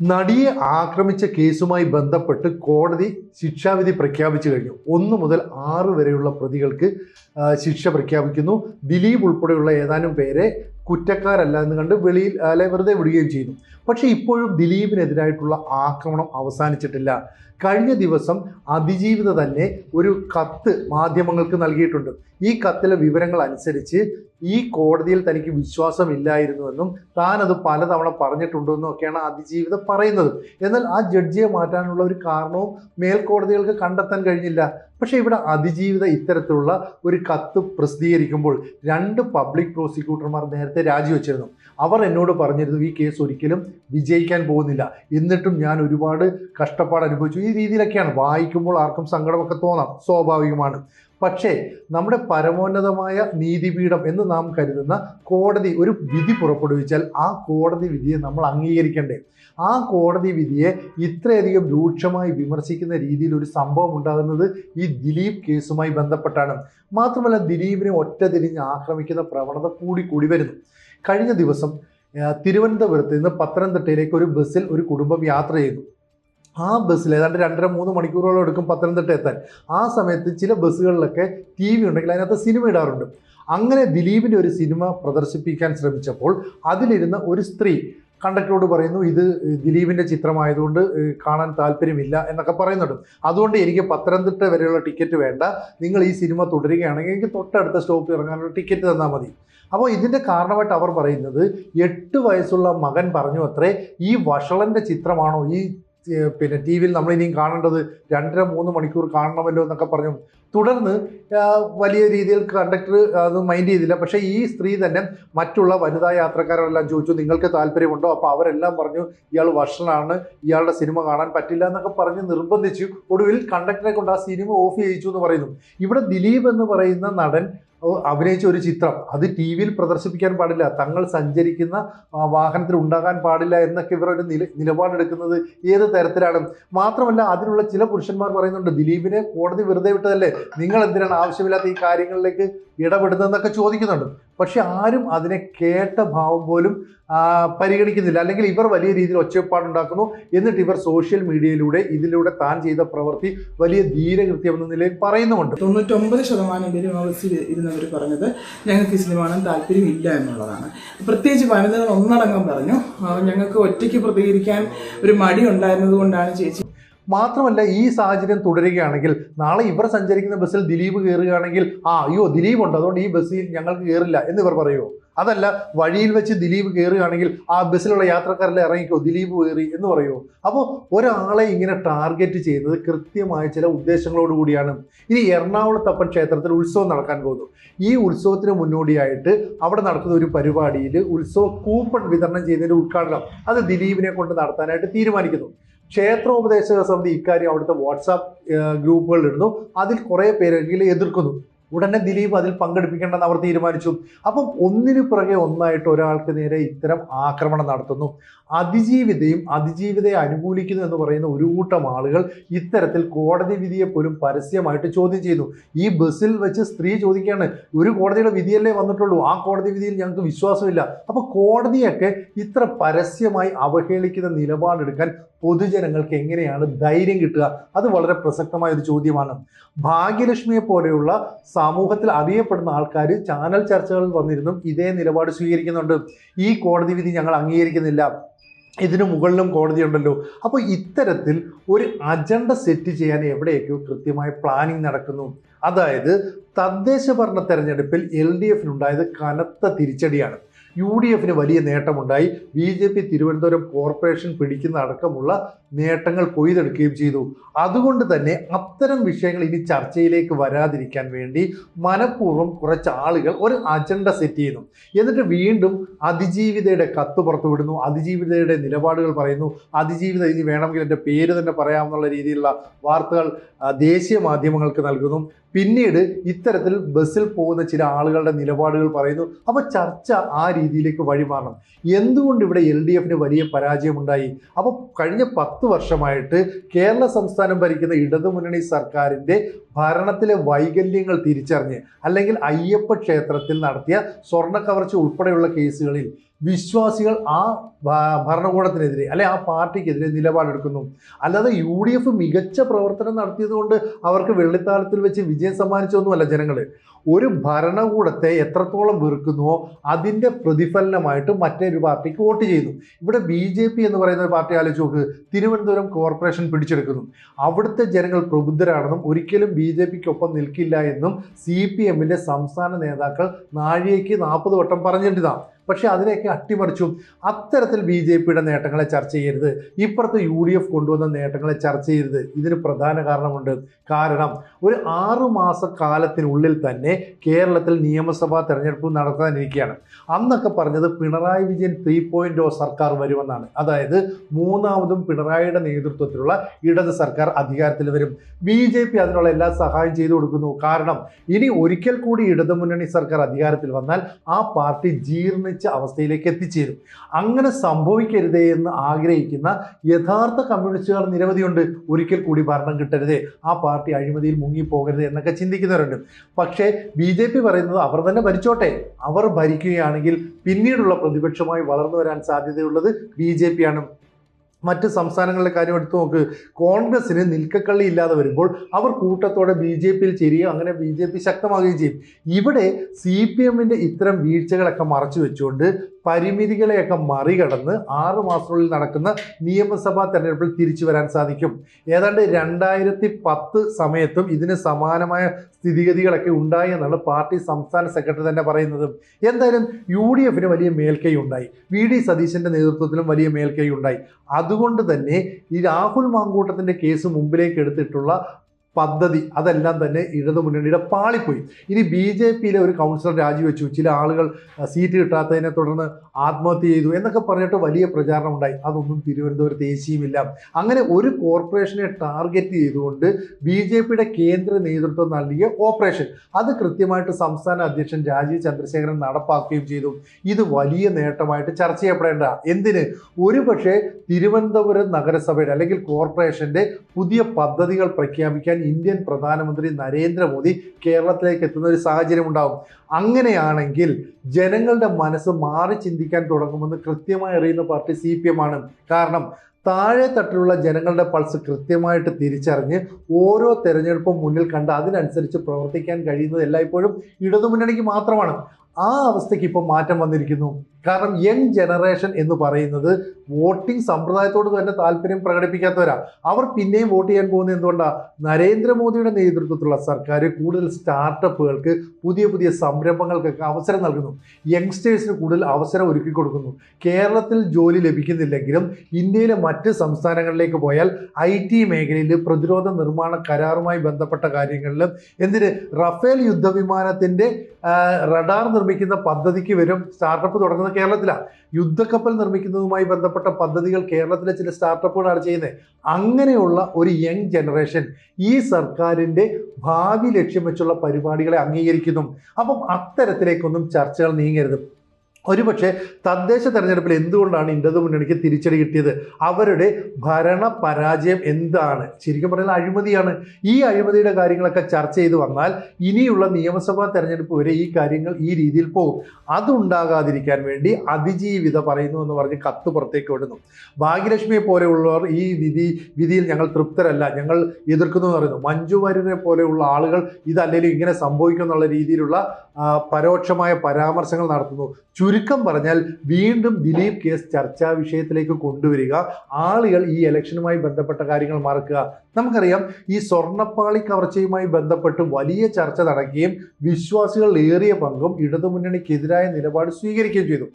നടിയെ ആക്രമിച്ച കേസുമായി ബന്ധപ്പെട്ട് കോടതി ശിക്ഷാവിധി പ്രഖ്യാപിച്ചു കഴിഞ്ഞു. ഒന്ന് മുതൽ ആറ് വരെയുള്ള പ്രതികൾക്ക് ശിക്ഷ പ്രഖ്യാപിക്കുന്നു. ദിലീപ് ഉൾപ്പെടെയുള്ള ഏതാനും പേരെ കുറ്റക്കാരല്ല എന്ന് കണ്ട് വെളിയിൽ അല്ലെ വെറുതെ വിടുകയും ചെയ്യുന്നു. പക്ഷേ ഇപ്പോഴും ദിലീപിനെതിരായിട്ടുള്ള ആക്രമണം അവസാനിച്ചിട്ടില്ല. കഴിഞ്ഞ ദിവസം അതിജീവിത തന്നെ ഒരു കത്ത് മാധ്യമങ്ങൾക്ക് നൽകിയിട്ടുണ്ട്. ഈ കത്തിലെ വിവരങ്ങൾ അനുസരിച്ച് ഈ കോടതിയിൽ തനിക്ക് വിശ്വാസമില്ലായിരുന്നുവെന്നും താൻ അത് പലതവണ പറഞ്ഞിട്ടുണ്ടെന്നും ഒക്കെയാണ് അതിജീവിത പറയുന്നത്. എന്നാൽ ആ ജഡ്ജിയെ മാറ്റാനുള്ള ഒരു കാരണവും മേൽക്കോടതികൾക്ക് കണ്ടെത്താൻ കഴിഞ്ഞില്ല. പക്ഷേ ഇവിടെ അതിജീവിത ഇത്തരത്തിലുള്ള ഒരു കത്ത് പ്രസിദ്ധീകരിക്കുമ്പോൾ രണ്ട് പബ്ലിക് പ്രോസിക്യൂട്ടർമാർ നേരത്തെ രാജിവെച്ചിരുന്നു. അവർ എന്നോട് പറഞ്ഞിരുന്നു ഈ കേസ് ഒരിക്കലും വിജയിക്കാൻ പോകുന്നില്ല. എന്നിട്ടും ഞാൻ ഒരുപാട് കഷ്ടപ്പാട് അനുഭവിച്ചു. ഈ രീതിയിലൊക്കെയാണ്. വായിക്കുമ്പോൾ ആർക്കും സങ്കടമൊക്കെ തോന്നാം. സ്വാഭാവികമാണ്. പക്ഷേ നമ്മുടെ പരമോന്നതമായ നീതിപീഠം എന്ന് നാം കരുതുന്ന കോടതി ഒരു വിധി പുറപ്പെടുവിച്ചാൽ ആ കോടതി വിധിയെ നമ്മൾ അംഗീകരിക്കണ്ടേ? ആ കോടതി വിധിയെ ഇത്രയധികം രൂക്ഷമായി വിമർശിക്കുന്ന രീതിയിൽ ഒരു സംഭവം ഉണ്ടാകുന്നത് ഈ ദിലീപ് കേസുമായി ബന്ധപ്പെട്ടാണ്. മാത്രമല്ല ദിലീപിനെ ഒറ്റ തിരിഞ്ഞ് ആക്രമിക്കുന്ന പ്രവണത കൂടി കൂടി വരുന്നു. കഴിഞ്ഞ ദിവസം തിരുവനന്തപുരത്ത് നിന്ന് പത്തനംതിട്ടയിലേക്ക് ഒരു ബസ്സിൽ ഒരു കുടുംബം യാത്ര ചെയ്യുന്നു. ആ ബസ്സിൽ ഏതാണ്ട് രണ്ടര മൂന്ന് മണിക്കൂറോളം എടുക്കും പത്തനംതിട്ട എത്താൻ. ആ സമയത്ത് ചില ബസ്സുകളിലൊക്കെ ടി വി ഉണ്ടെങ്കിൽ അതിനകത്ത് സിനിമ ഇടാറുണ്ട്. അങ്ങനെ ദിലീപിന്റെ ഒരു സിനിമ പ്രദർശിപ്പിക്കാൻ ശ്രമിച്ചപ്പോൾ അതിലിരുന്ന ഒരു സ്ത്രീ കണ്ടക്ടറോട് പറയുന്നു ഇത് ദിലീപിന്റെ ചിത്രമായതുകൊണ്ട് കാണാൻ താല്പര്യമില്ല എന്നൊക്കെ പറയുന്നുണ്ട്. അതുകൊണ്ട് എനിക്ക് പത്തനംതിട്ട വരെയുള്ള ടിക്കറ്റ് വേണ്ട. നിങ്ങൾ ഈ സിനിമ തുടരുകയാണെങ്കിൽ എനിക്ക് തൊട്ടടുത്ത സ്റ്റോപ്പിൽ ഇറങ്ങാനുള്ള ടിക്കറ്റ് തന്നാൽ മതി. അപ്പോൾ ഇതിന്റെ കാരണമായിട്ട് അവർ പറയുന്നത് എട്ട് വയസ്സുള്ള മകൻ പറഞ്ഞു അത്രേ ഈ വഷളന്റെ ചിത്രമാണോ ഈ പിന്നെ ടി വിയിൽ നമ്മൾ ഇനിയും കാണേണ്ടത് രണ്ടര മൂന്ന് മണിക്കൂർ കാണണമല്ലോ എന്നൊക്കെ പറഞ്ഞു. തുടർന്ന് വലിയ രീതിയിൽ കണ്ടക്ടർ അത് മൈൻഡ് ചെയ്തില്ല. പക്ഷേ ഈ സ്ത്രീ തന്നെ മറ്റുള്ള വനിതാ യാത്രക്കാരെല്ലാം ചോദിച്ചു നിങ്ങൾക്ക് താല്പര്യമുണ്ടോ? അപ്പോൾ അവരെല്ലാം പറഞ്ഞു ഇയാൾ വർഷനാണ് ഇയാളുടെ സിനിമ കാണാൻ പറ്റില്ല എന്നൊക്കെ പറഞ്ഞ് നിർബന്ധിച്ചു ഒടുവിൽ കണ്ടക്ടറെ കൊണ്ട് ആ സിനിമ ഓഫ് ചെയ്യിച്ചു എന്ന് പറയുന്നു. ഇവിടെ ദിലീപ് എന്ന് പറയുന്ന നടൻ അഭിനയിച്ച ഒരു ചിത്രം അത് ടി വിയിൽ പ്രദർശിപ്പിക്കാൻ പാടില്ല. തങ്ങൾ സഞ്ചരിക്കുന്ന വാഹനത്തിൽ ഉണ്ടാകാൻ പാടില്ല എന്നൊക്കെ ഇവർ ഒരു നില നിലപാടെടുക്കുന്നത് ഏത് തരത്തിലാണ്? മാത്രമല്ല അതിനുള്ള ചില പുരുഷന്മാർ പറയുന്നുണ്ട് ദിലീപിനെ കോടതി വെറുതെ വിട്ടതല്ലേ? നിങ്ങൾ എന്തിനാണ് ആവശ്യമില്ലാത്ത ഈ കാര്യങ്ങളിലേക്ക് ഇടപെടുന്നതെന്നൊക്കെ ചോദിക്കുന്നുണ്ട്. പക്ഷെ ആരും അതിനെ കേട്ട ഭാവം പോലും പരിഗണിക്കുന്നില്ല. അല്ലെങ്കിൽ ഇവർ വലിയ രീതിയിൽ ഒച്ചപ്പാടുണ്ടാക്കുന്നു. എന്നിട്ട് ഇവർ സോഷ്യൽ മീഡിയയിലൂടെ ഇതിലൂടെ താൻ ചെയ്ത പ്രവൃത്തി വലിയ ധീരകൃത്യം എന്ന നിലയിൽ പറയുന്നുമുണ്ട്. തൊണ്ണൂറ്റൊമ്പത് ശതമാനം പേര് ഓഫീസിൽ ഇരുന്നവർ പറഞ്ഞത് ഞങ്ങൾക്ക് കാണാൻ താല്പര്യമില്ല എന്നുള്ളതാണ്. പ്രത്യേകിച്ച് വനിതകൾ ഒന്നടങ്കം പറഞ്ഞു ഞങ്ങൾക്ക് ഒറ്റയ്ക്ക് പ്രതികരിക്കാൻ ഒരു മടി ഉണ്ടായിരുന്നത് കൊണ്ടാണ് ചേച്ചി മാത്രമല്ല ഈ സാഹചര്യം തുടരുകയാണെങ്കിൽ നാളെ ഇവർ സഞ്ചരിക്കുന്ന ബസ്സിൽ ദിലീപ് കയറുകയാണെങ്കിൽ ആ അയ്യോ ദിലീപ് ഉണ്ട് അതുകൊണ്ട് ഈ ബസ്സിൽ ഞങ്ങൾക്ക് കയറില്ല എന്ന് ഇവർ പറയുമോ അതല്ല വഴിയിൽ വെച്ച് ദിലീപ് കയറുകയാണെങ്കിൽ ആ ബസ്സിലുള്ള യാത്രക്കാരെല്ലാം ഇറങ്ങിക്കോ ദിലീപ് കയറി എന്ന് പറയുമോ അപ്പോൾ ഒരാളെ ഇങ്ങനെ ടാർഗറ്റ് ചെയ്യുന്നത് കൃത്യമായ ചില ഉദ്ദേശങ്ങളോട് കൂടിയാണ്. ഇനി എറണാകുളത്തപ്പൻ ക്ഷേത്രത്തിൽ ഉത്സവം നടക്കാൻ പോകുന്നു. ഈ ഉത്സവത്തിന് മുന്നോടിയായിട്ട് അവിടെ നടക്കുന്ന ഒരു പരിപാടിയിൽ ഉത്സവ കൂപ്പൺ വിതരണം ചെയ്യുന്നതിന്റെ ഉദ്ഘാടനം അത് ദിലീപിനെ കൊണ്ട് നടത്താനായിട്ട് തീരുമാനിക്കുന്നു. ക്ഷേത്രോപദേശക സമിതി ഇക്കാര്യം അവിടുത്തെ വാട്സാപ്പ് ഗ്രൂപ്പുകളിലിടുന്നു. അതിൽ കുറേ പേരെങ്കിലും എതിർക്കുന്നു. ഉടനെ ദിലീപ് അതിൽ പങ്കെടുപ്പിക്കേണ്ടെന്ന് അവർ തീരുമാനിച്ചു. അപ്പം ഒന്നിനു പുറകെ ഒന്നായിട്ട് ഒരാൾക്ക് നേരെ ഇത്തരം ആക്രമണം നടത്തുന്നു. അതിജീവിതയും അതിജീവിതയെ അനുകൂലിക്കുന്നു എന്ന് പറയുന്ന ഒരു കൂട്ടം ആളുകൾ ഇത്തരത്തിൽ കോടതി വിധിയെ പോലും പരസ്യമായിട്ട് ചോദ്യം ചെയ്യുന്നു. ഈ ബസ്സിൽ വെച്ച് സ്ത്രീ ചോദിക്കുകയാണ് ഒരു കോടതിയുടെ വിധിയല്ലേ വന്നിട്ടുള്ളൂ? ആ കോടതി വിധിയിൽ ഞങ്ങൾക്ക് വിശ്വാസമില്ല. അപ്പോൾ കോടതിയൊക്കെ ഇത്ര പരസ്യമായി അവഹേളിക്കുന്ന നിലപാടെടുക്കാൻ പൊതുജനങ്ങൾക്ക് എങ്ങനെയാണ് ധൈര്യം കിട്ടുക? അത് വളരെ പ്രസക്തമായ ഒരു ചോദ്യമാണ്. ഭാഗ്യലക്ഷ്മിയെ പോലെയുള്ള സമൂഹത്തിൽ അറിയപ്പെടുന്ന ആൾക്കാർ ചാനൽ ചർച്ചകളിൽ വന്നിരുന്നും ഇതേ നിലപാട് സ്വീകരിക്കുന്നുണ്ട്. ഈ കോടതി വിധി ഞങ്ങൾ അംഗീകരിക്കുന്നില്ല. ഇതിനു മുകളിലും കോടതിയുണ്ടല്ലോ അപ്പോൾ ഇത്തരത്തിൽ ഒരു അജണ്ട സെറ്റ് ചെയ്യാൻ എവിടെയൊക്കെയോ കൃത്യമായ പ്ലാനിങ് നടക്കുന്നു? അതായത് തദ്ദേശ ഭരണ തെരഞ്ഞെടുപ്പിൽ എൽ ഡി എഫിനുണ്ടായത് കനത്ത തിരിച്ചടിയാണ്. യു ഡി എഫിന് വലിയ നേട്ടമുണ്ടായി. B J P Thiruvananthapuram corporation പിടിക്കുന്ന അടക്കമുള്ള നേട്ടങ്ങൾ കൊയ്തെടുക്കുകയും ചെയ്തു. അതുകൊണ്ട് തന്നെ അത്തരം വിഷയങ്ങൾ ഇനി ചർച്ചയിലേക്ക് വരാതിരിക്കാൻ വേണ്ടി മനഃപൂർവം കുറച്ച് ആളുകൾ ഒരു അജണ്ട സെറ്റ് ചെയ്യുന്നു. എന്നിട്ട് വീണ്ടും അതിജീവിതയുടെ കത്ത് പുറത്തുവിടുന്നു. അതിജീവിതയുടെ നിലപാടുകൾ പറയുന്നു. അതിജീവിത ഇനി വേണമെങ്കിൽ എന്റെ പേര് തന്നെ പറയാമെന്നുള്ള രീതിയിലുള്ള വാർത്തകൾ ദേശീയ മാധ്യമങ്ങൾക്ക് നൽകുന്നു. പിന്നീട് ഇത്തരത്തിൽ ബസ്സിൽ പോകുന്ന ചില ആളുകളുടെ നിലപാടുകൾ പറയുന്നു. അപ്പോൾ ചർച്ച ആ രീതിയിലേക്ക് വഴിമാറണം എന്തുകൊണ്ട് ഇവിടെ എൽ ഡി എഫിന് വലിയ പരാജയമുണ്ടായി? അപ്പോൾ കഴിഞ്ഞ പത്ത് വർഷമായിട്ട് കേരള സംസ്ഥാനം ഭരിക്കുന്ന ഇടതുമുന്നണി സർക്കാരിന്റെ ഭരണത്തിലെ വൈകല്യങ്ങൾ തിരിച്ചറിഞ്ഞ് അല്ലെങ്കിൽ അയ്യപ്പ ക്ഷേത്രത്തിൽ നടത്തിയ സ്വർണ കവർച്ച ഉൾപ്പെടെയുള്ള കേസുകളിൽ വിശ്വാസികൾ ആ ഭരണകൂടത്തിനെതിരെ അല്ലെ ആ പാർട്ടിക്കെതിരെ നിലപാടെടുക്കുന്നു. അല്ലാതെ യു ഡി എഫ് മികച്ച പ്രവർത്തനം നടത്തിയതുകൊണ്ട് അവർക്ക് വെള്ളിത്താളത്തിൽ വെച്ച് വിജയം സമ്മാനിച്ചൊന്നുമല്ല ജനങ്ങൾ ഒരു ഭരണകൂടത്തെ എത്രത്തോളം വെറുക്കുന്നുവോ അതിന്റെ പ്രതിഫലനമായിട്ട് മറ്റൊരു പാർട്ടിക്ക് വോട്ട് ചെയ്യുന്നു ഇവിടെ ബി ജെ പി എന്ന് പറയുന്ന ഒരു പാർട്ടി ആലോചിച്ച് നോക്ക് തിരുവനന്തപുരം കോർപ്പറേഷൻ പിടിച്ചെടുക്കുന്നു. അവിടുത്തെ ജനങ്ങൾ പ്രബുദ്ധരാണെന്നും ഒരിക്കലും ബി ജെ പിക്കൊപ്പം നിൽക്കില്ല എന്നും സി പി എമ്മിന്റെ സംസ്ഥാന നേതാക്കൾ നാഴികയ്ക്ക് നാൽപ്പത് വട്ടം പറഞ്ഞിട്ടുള്ളതാണ് പക്ഷേ അതിനെയൊക്കെ അട്ടിമറിച്ചും അത്തരത്തിൽ ബി ജെ പിയുടെ നേട്ടങ്ങളെ ചർച്ച ചെയ്യരുത്. ഇപ്പുറത്ത് യു ഡി എഫ് കൊണ്ടുവന്ന നേട്ടങ്ങളെ ചർച്ച ചെയ്യരുത്. ഇതിന് പ്രധാന കാരണമുണ്ട്. കാരണം ഒരു ആറു മാസ കാലത്തിനുള്ളിൽ തന്നെ കേരളത്തിൽ നിയമസഭാ തെരഞ്ഞെടുപ്പ് നടത്താനിരിക്കുകയാണ്. അന്നൊക്കെ പറഞ്ഞത് Pinarayi Vijayan three point O സർക്കാർ വരുമെന്നാണ്. അതായത് മൂന്നാമതും പിണറായിയുടെ നേതൃത്വത്തിലുള്ള ഇടത് സർക്കാർ അധികാരത്തിൽ വരും. ബി ജെ പി അതിനുള്ള എല്ലാ സഹായം ചെയ്തു കൊടുക്കുന്നു. കാരണം ഇനി ഒരിക്കൽ കൂടി ഇടതുമുന്നണി സർക്കാർ അധികാരത്തിൽ വന്നാൽ ആ പാർട്ടി ജീർണിച്ച അവസ്ഥയിലേക്ക് എത്തിച്ചേരും. അങ്ങനെ സംഭവിക്കരുതേ എന്ന് ആഗ്രഹിക്കുന്ന യഥാർത്ഥ കമ്മ്യൂണിസ്റ്റുകാർ നിരവധിയുണ്ട്. ഒരിക്കൽ കൂടി ഭരണം കിട്ടരുതേ. ആ പാർട്ടി അഴിമതിയിൽ മുങ്ങിപ്പോകരുത് എന്നൊക്കെ ചിന്തിക്കുന്നവരുണ്ട് പക്ഷേ ബി ജെ പി പറയുന്നത് അവർ തന്നെ ഭരിച്ചോട്ടെ. അവർ ഭരിക്കുകയാണെങ്കിൽ പിന്നീടുള്ള പ്രതിപക്ഷമായി വളർന്നു വരാൻ സാധ്യതയുള്ളത് ബി ജെ പി ആണ്. മറ്റ് സംസ്ഥാനങ്ങളിലെ കാര്യം എടുത്തു നോക്ക്. കോൺഗ്രസ്സിന് നിൽക്കക്കള്ളി ഇല്ലാതെ വരുമ്പോൾ അവർ കൂട്ടത്തോടെ ബി ജെ പിയിൽ ചേരുകയും അങ്ങനെ ബി ജെ പി ശക്തമാകുകയും ചെയ്യും. ഇവിടെ സി പി എമ്മിന്റെ ഇത്തരം വീഴ്ചകളൊക്കെ മറച്ചു വെച്ചുകൊണ്ട് പരിമിതികളെയൊക്കെ മറികടന്ന് ആറ് മാസത്തിനുള്ളിൽ നടക്കുന്ന നിയമസഭാ തെരഞ്ഞെടുപ്പിൽ തിരിച്ചു വരാൻ സാധിക്കും. ഏതാണ്ട് രണ്ടായിരത്തി പത്ത് സമയത്തും ഇതിന് സമാനമായ സ്ഥിതിഗതികളൊക്കെ ഉണ്ടായി എന്നാണ് പാർട്ടി സംസ്ഥാന സെക്രട്ടറി തന്നെ പറയുന്നത്. എന്തായാലും യു ഡി എഫിന് വലിയ മേൽക്കൈ ഉണ്ടായി വി ഡി സതീശന്റെ നേതൃത്വത്തിലും വലിയ മേൽക്കൈ ഉണ്ടായി അതുകൊണ്ട് തന്നെ ഈ രാഹുൽ മാങ്കൂട്ടത്തിന്റെ കേസ് മുമ്പിലേക്ക് എടുത്തിട്ടുള്ള പദ്ധതി അതെല്ലാം തന്നെ ഇടതുമുന്നണിയുടെ പാളിപ്പോയി. ഇനി ബി ജെ പിയിലെ ഒരു കൗൺസിലർ രാജിവെച്ചു. ചില ആളുകൾ സീറ്റ് കിട്ടാത്തതിനെ തുടർന്ന് ആത്മഹത്യ ചെയ്തു എന്നൊക്കെ പറഞ്ഞിട്ട് വലിയ പ്രചാരണം ഉണ്ടായി. അതൊന്നും തിരുവനന്തപുരത്ത് ഏശിയുമില്ല അങ്ങനെ ഒരു കോർപ്പറേഷനെ ടാർഗറ്റ് ചെയ്തുകൊണ്ട് ബി ജെ പിയുടെ കേന്ദ്ര നേതൃത്വം നൽകിയ ഓപ്പറേഷൻ അത് കൃത്യമായിട്ട് സംസ്ഥാന അധ്യക്ഷൻ രാജീവ് ചന്ദ്രശേഖരൻ നടപ്പാക്കുകയും ചെയ്തു. ഇത് വലിയ നേട്ടമായിട്ട് ചർച്ച ചെയ്യപ്പെടേണ്ട. എന്തിന്? ഒരുപക്ഷെ തിരുവനന്തപുരം നഗരസഭയുടെ അല്ലെങ്കിൽ കോർപ്പറേഷന്റെ പുതിയ പദ്ധതികൾ പ്രഖ്യാപിക്കാൻ ഇന്ത്യൻ പ്രധാനമന്ത്രി നരേന്ദ്രമോദി കേരളത്തിലേക്ക് എത്തുന്ന ഒരു സാഹചര്യം ഉണ്ടാവും. അങ്ങനെയാണെങ്കിൽ ജനങ്ങളുടെ മനസ്സ് മാറി ചിന്തിക്കാൻ തുടങ്ങുമെന്ന് കൃത്യമായി അറിയുന്ന പാർട്ടി സി ആണ്. കാരണം താഴെ തട്ടിലുള്ള ജനങ്ങളുടെ പൾസ് കൃത്യമായിട്ട് തിരിച്ചറിഞ്ഞ് ഓരോ തെരഞ്ഞെടുപ്പും മുന്നിൽ കണ്ട് അതിനനുസരിച്ച് പ്രവർത്തിക്കാൻ കഴിയുന്നത് എല്ലായ്പ്പോഴും ഇടതുമുന്നണിക്ക് മാത്രമാണ്. ആ അവസ്ഥയ്ക്ക് ഇപ്പം മാറ്റം വന്നിരിക്കുന്നു. കാരണം യങ് ജനറേഷൻ എന്ന് പറയുന്നത് വോട്ടിംഗ് സമ്പ്രദായത്തോട് തന്നെ താല്പര്യം പ്രകടിപ്പിക്കാത്തവരാ. അവർ പിന്നെയും വോട്ട് ചെയ്യാൻ പോകുന്നത് എന്തുകൊണ്ടാണ് നരേന്ദ്രമോദിയുടെ നേതൃത്വത്തിലുള്ള സർക്കാർ കൂടുതൽ സ്റ്റാർട്ടപ്പുകൾക്ക് പുതിയ പുതിയ സംരംഭങ്ങൾക്കൊക്കെ അവസരം നൽകുന്നു. യങ്സ്റ്റേഴ്സിന് കൂടുതൽ അവസരം ഒരുക്കി കൊടുക്കുന്നു. കേരളത്തിൽ ജോലി ലഭിക്കുന്നില്ലെങ്കിലും ഇന്ത്യയിലെ മറ്റ് സംസ്ഥാനങ്ങളിലേക്ക് പോയാൽ ഐ ടി മേഖലയിൽ പ്രതിരോധ നിർമ്മാണ കരാറുമായി ബന്ധപ്പെട്ട കാര്യങ്ങളിൽ എന്തിന്? റഫേൽ യുദ്ധവിമാനത്തിന്റെ റഡാർ നിർമ്മിക്കുന്ന പദ്ധതിക്ക് വരും സ്റ്റാർട്ടപ്പ് തുടങ്ങുന്നത് കേരളത്തിലാണ്. യുദ്ധക്കപ്പൽ നിർമ്മിക്കുന്നതുമായി ബന്ധപ്പെട്ട പദ്ധതികൾ കേരളത്തിലെ ചില സ്റ്റാർട്ടപ്പുകളാണ് ചെയ്യുന്നത്. അങ്ങനെയുള്ള ഒരു യങ് ജനറേഷൻ ഈ സർക്കാരിന്റെ ഭാവി ലക്ഷ്യം വെച്ചുള്ള പരിപാടികളെ അംഗീകരിക്കുന്നു. അപ്പം അത്തരത്തിലേക്കൊന്നും ചർച്ചകൾ നീങ്ങരുത്. ഒരുപക്ഷെ തദ്ദേശ തെരഞ്ഞെടുപ്പിൽ എന്തുകൊണ്ടാണ് ഇടതു മുന്നണിക്ക് തിരിച്ചടി കിട്ടിയത്? അവരുടെ ഭരണ പരാജയം എന്താണ്? ശരിക്കും പറഞ്ഞാൽ അഴിമതിയാണ്. ഈ അഴിമതിയുടെ കാര്യങ്ങളൊക്കെ ചർച്ച ചെയ്ത് വന്നാൽ ഇനിയുള്ള നിയമസഭാ തെരഞ്ഞെടുപ്പ് വരെ ഈ കാര്യങ്ങൾ ഈ രീതിയിൽ പോകും. അതുണ്ടാകാതിരിക്കാൻ വേണ്ടി അതിജീവിത പറയുന്നു എന്ന് പറഞ്ഞ് കത്ത് പുറത്തേക്ക് വിടുന്നു. ഭാഗ്യലക്ഷ്മിയെ പോലെയുള്ളവർ ഈ വിധി വിധിയിൽ ഞങ്ങൾ തൃപ്തരല്ല. ഞങ്ങൾ എതിർക്കുന്നു എന്ന് പറയുന്നു. മഞ്ജു വാര്യരെ പോലെയുള്ള ആളുകൾ ഇതല്ലെങ്കിലും ഇങ്ങനെ സംഭവിക്കും എന്നുള്ള രീതിയിലുള്ള പരോക്ഷമായ പരാമർശങ്ങൾ നടത്തുന്നു. ചുരുക്കം പറഞ്ഞാൽ വീണ്ടും ദിലീപ് കേസ് ചർച്ചാ വിഷയത്തിലേക്ക് കൊണ്ടുവരിക ആളുകൾ ഈ ഇലക്ഷനുമായി ബന്ധപ്പെട്ട കാര്യങ്ങൾ മറക്കുക. നമുക്കറിയാം ഈ സ്വർണപ്പാളി കവർച്ചയുമായി ബന്ധപ്പെട്ട് വലിയ ചർച്ച നടക്കുകയും വിശ്വാസികൾ ഏറിയ പങ്കും ഇടതുമുന്നണിക്കെതിരായ നിലപാട് സ്വീകരിക്കുകയും ചെയ്തു.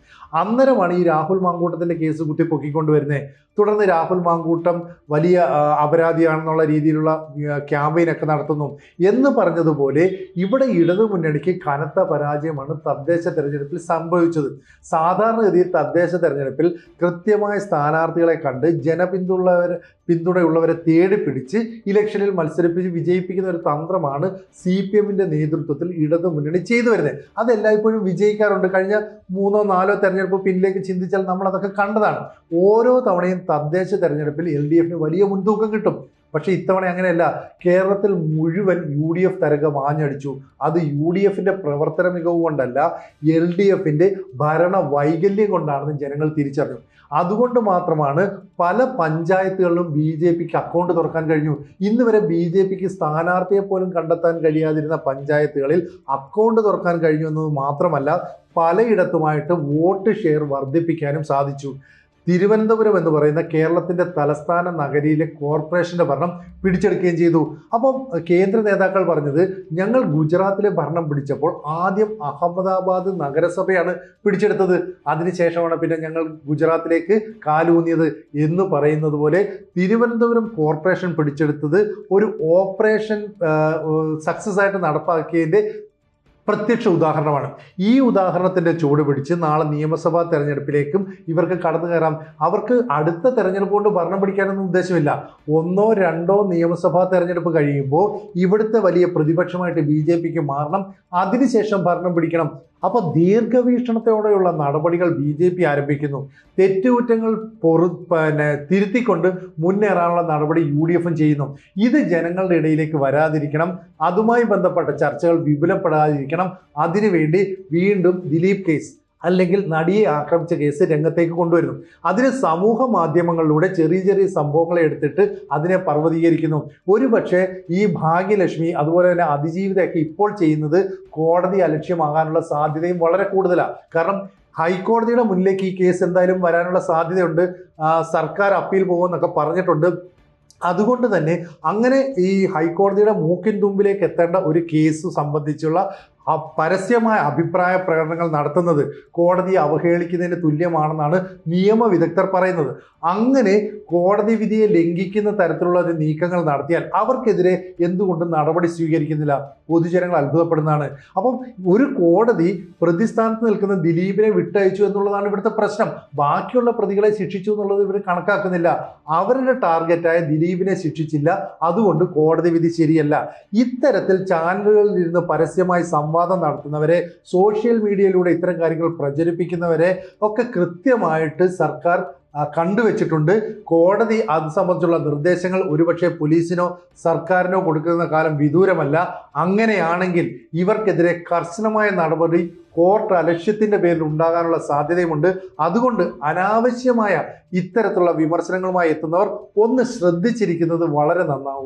അന്നേരമാണ് ഈ രാഹുൽ മാങ്കൂട്ടത്തിന്റെ കേസ് കുത്തി പൊക്കിക്കൊണ്ടുവരുന്നത് തുടർന്ന് രാഹുൽ മാങ്കൂട്ടം വലിയ അപരാധിയാണെന്നുള്ള രീതിയിലുള്ള ക്യാമ്പയിനൊക്കെ നടത്തുന്നു. എന്ന് പറഞ്ഞതുപോലെ ഇവിടെ ഇടതുമുന്നണിക്ക് കനത്ത പരാജയമാണ് തദ്ദേശ തെരഞ്ഞെടുപ്പിൽ സംഭവിച്ചത്. സാധാരണഗതിയിൽ തദ്ദേശ തെരഞ്ഞെടുപ്പിൽ കൃത്യമായ സ്ഥാനാർത്ഥികളെ കണ്ട് ജനപിന്തുള്ളവരെ പിന്തുണയുള്ളവരെ തേടി പിടിച്ച് ഇലക്ഷനിൽ മത്സരിപ്പിച്ച് വിജയിപ്പിക്കുന്ന ഒരു തന്ത്രമാണ് സി പി എമ്മിന്റെ നേതൃത്വത്തിൽ ഇടതു മുന്നണി ചെയ്തു വരുന്നത്. അതെല്ലായ്പ്പോഴും വിജയിക്കാറുണ്ട്. കഴിഞ്ഞ മൂന്നോ നാലോ തെരഞ്ഞെടുപ്പ് പിന്നിലേക്ക് ചിന്തിച്ചാൽ നമ്മൾ അതൊക്കെ കണ്ടതാണ്. ഓരോ തവണയും തദ്ദേശ തെരഞ്ഞെടുപ്പിൽ എൽ ഡി എഫിന് വലിയ മുൻതൂക്കം കിട്ടും. പക്ഷേ ഇത്തവണ അങ്ങനെയല്ല. കേരളത്തിൽ മുഴുവൻ യു ഡി എഫ് തരംഗം ആഞ്ഞടിച്ചു. അത് യു ഡി എഫിന്റെ പ്രവർത്തന മികവ് കൊണ്ടല്ല എൽ ഡി എഫിന്റെ ഭരണ വൈകല്യം കൊണ്ടാണെന്ന് ജനങ്ങൾ തിരിച്ചറിഞ്ഞു. അതുകൊണ്ട് മാത്രമാണ് പല പഞ്ചായത്തുകളിലും ബി ജെ പിക്ക് അക്കൗണ്ട് തുറക്കാൻ കഴിഞ്ഞു. ഇന്ന് വരെ ബി ജെ പിക്ക് സ്ഥാനാർത്ഥിയെ പോലും കണ്ടെത്താൻ കഴിയാതിരുന്ന പഞ്ചായത്തുകളിൽ അക്കൗണ്ട് തുറക്കാൻ കഴിഞ്ഞു എന്നത് മാത്രമല്ല പലയിടത്തുമായിട്ട് വോട്ട് ഷെയർ വർദ്ധിപ്പിക്കാനും സാധിച്ചു. തിരുവനന്തപുരം എന്ന് പറയുന്ന കേരളത്തിന്റെ തലസ്ഥാന നഗരിയിലെ കോർപ്പറേഷന്റെ ഭരണം പിടിച്ചെടുക്കുകയും ചെയ്തു. അപ്പം കേന്ദ്ര നേതാക്കൾ പറഞ്ഞത് ഞങ്ങൾ ഗുജറാത്തിലെ ഭരണം പിടിച്ചപ്പോൾ ആദ്യം അഹമ്മദാബാദ് നഗരസഭയാണ് പിടിച്ചെടുത്തത്. അതിനുശേഷമാണ് പിന്നെ ഞങ്ങൾ ഗുജറാത്തിലേക്ക് കാലൂന്നിയത് എന്ന് പറയുന്നത് പോലെ തിരുവനന്തപുരം കോർപ്പറേഷൻ പിടിച്ചെടുത്തത് ഒരു ഓപ്പറേഷൻ സക്സസ് ആയിട്ട് നടപ്പാക്കിയതിന്റെ പ്രത്യക്ഷ ഉദാഹരണമാണ്. ഈ ഉദാഹരണത്തിന്റെ ചൂട് പിടിച്ച് നാളെ നിയമസഭാ തെരഞ്ഞെടുപ്പിലേക്കും ഇവർക്ക് കടന്നു കയറാം. അവർക്ക് അടുത്ത തെരഞ്ഞെടുപ്പ് കൊണ്ട് ഭരണം പിടിക്കാനൊന്നും ഉദ്ദേശമില്ല. ഒന്നോ രണ്ടോ നിയമസഭാ തെരഞ്ഞെടുപ്പ് കഴിയുമ്പോൾ ഇവിടുത്തെ വലിയ പ്രതിപക്ഷമായിട്ട് ബി മാറണം. അതിനുശേഷം ഭരണം പിടിക്കണം. അപ്പോൾ ദീർഘവീക്ഷണത്തോടെയുള്ള നടപടികൾ ബി ജെ പി ആരംഭിക്കുന്നു. തെറ്റുകുറ്റങ്ങൾ പൊറു പിന്നെ തിരുത്തിക്കൊണ്ട് മുന്നേറാനുള്ള നടപടി യു ഡി എഫും ചെയ്യുന്നു. ഇത് ജനങ്ങളുടെ ഇടയിലേക്ക് വരാതിരിക്കണം. അതുമായി ബന്ധപ്പെട്ട ചർച്ചകൾ വിപുലപ്പെടാതിരിക്കണം. അതിനുവേണ്ടി വീണ്ടും ദിലീപ് കേസ്. അല്ലെങ്കിൽ നടിയെ ആക്രമിച്ച കേസ് രംഗത്തേക്ക് കൊണ്ടുവരുന്നു. അതിന് സമൂഹ മാധ്യമങ്ങളിലൂടെ ചെറിയ ചെറിയ സംഭവങ്ങളെ എടുത്തിട്ട് അതിനെ പർവതീകരിക്കുന്നു. ഒരുപക്ഷെ ഈ ഭാഗ്യലക്ഷ്മി അതുപോലെ തന്നെ അതിജീവിതമൊക്കെ ഇപ്പോൾ ചെയ്യുന്നത് കോടതി അലക്ഷ്യമാകാനുള്ള സാധ്യതയും വളരെ കൂടുതലാണ് കാരണം ഹൈക്കോടതിയുടെ മുന്നിലേക്ക് ഈ കേസ് എന്തായാലും വരാനുള്ള സാധ്യതയുണ്ട്. സർക്കാർ അപ്പീൽ പോകുമെന്നൊക്കെ പറഞ്ഞിട്ടുണ്ട്. അതുകൊണ്ട് തന്നെ അങ്ങനെ ഈ ഹൈക്കോടതിയുടെ മൂക്കിൻ തുമ്പിലേക്ക് എത്തേണ്ട ഒരു കേസ് സംബന്ധിച്ചുള്ള ആ പരസ്യമായ അഭിപ്രായ പ്രകടനങ്ങൾ നടത്തുന്നത് കോടതിയെ അവഹേളിക്കുന്നതിന് തുല്യമാണെന്നാണ് നിയമ വിദഗ്ധർ പറയുന്നത്. അങ്ങനെ കോടതി വിധിയെ ലംഘിക്കുന്ന തരത്തിലുള്ള ഒരു നീക്കങ്ങൾ നടത്തിയാൽ അവർക്കെതിരെ എന്തുകൊണ്ട് നടപടി സ്വീകരിക്കുന്നില്ല? പൊതുജനങ്ങൾ അത്ഭുതപ്പെടുന്നതാണ്. അപ്പം ഒരു കോടതി പ്രതിസ്ഥാനത്ത് നിൽക്കുന്ന ദിലീപിനെ വിട്ടയച്ചു എന്നുള്ളതാണ് ഇവിടുത്തെ പ്രശ്നം. ബാക്കിയുള്ള പ്രതികളെ ശിക്ഷിച്ചു എന്നുള്ളത് ഇവർ കണക്കാക്കുന്നില്ല. അവരുടെ ടാർഗറ്റായ ദിലീപിനെ ശിക്ഷിച്ചില്ല. അതുകൊണ്ട് കോടതി വിധി ശരിയല്ല. ഇത്തരത്തിൽ ചാനലുകളിൽ ഇരുന്ന് പരസ്യമായി സംവാദം നടത്തുന്നവരെ സോഷ്യൽ മീഡിയയിലൂടെ ഇത്തരം കാര്യങ്ങൾ പ്രചരിപ്പിക്കുന്നവരെ ഒക്കെ കൃത്യമായിട്ട് സർക്കാർ കണ്ടുവച്ചിട്ടുണ്ട്. കോടതി അത് സംബന്ധിച്ചുള്ള നിർദ്ദേശങ്ങൾ ഒരുപക്ഷെ പോലീസിനോ സർക്കാരിനോ കൊടുക്കുന്ന കാലം വിദൂരമല്ല. അങ്ങനെയാണെങ്കിൽ ഇവർക്കെതിരെ കർശനമായ നടപടി കോർട്ട് അലക്ഷ്യത്തിന്റെ പേരിൽ ഉണ്ടാകാനുള്ള സാധ്യതയുമുണ്ട്. അതുകൊണ്ട് അനാവശ്യമായ ഇത്തരത്തിലുള്ള വിമർശനങ്ങളുമായി എത്തുന്നവർ ഒന്ന് ശ്രദ്ധിച്ചിരിക്കുന്നത് വളരെ നന്നാവും.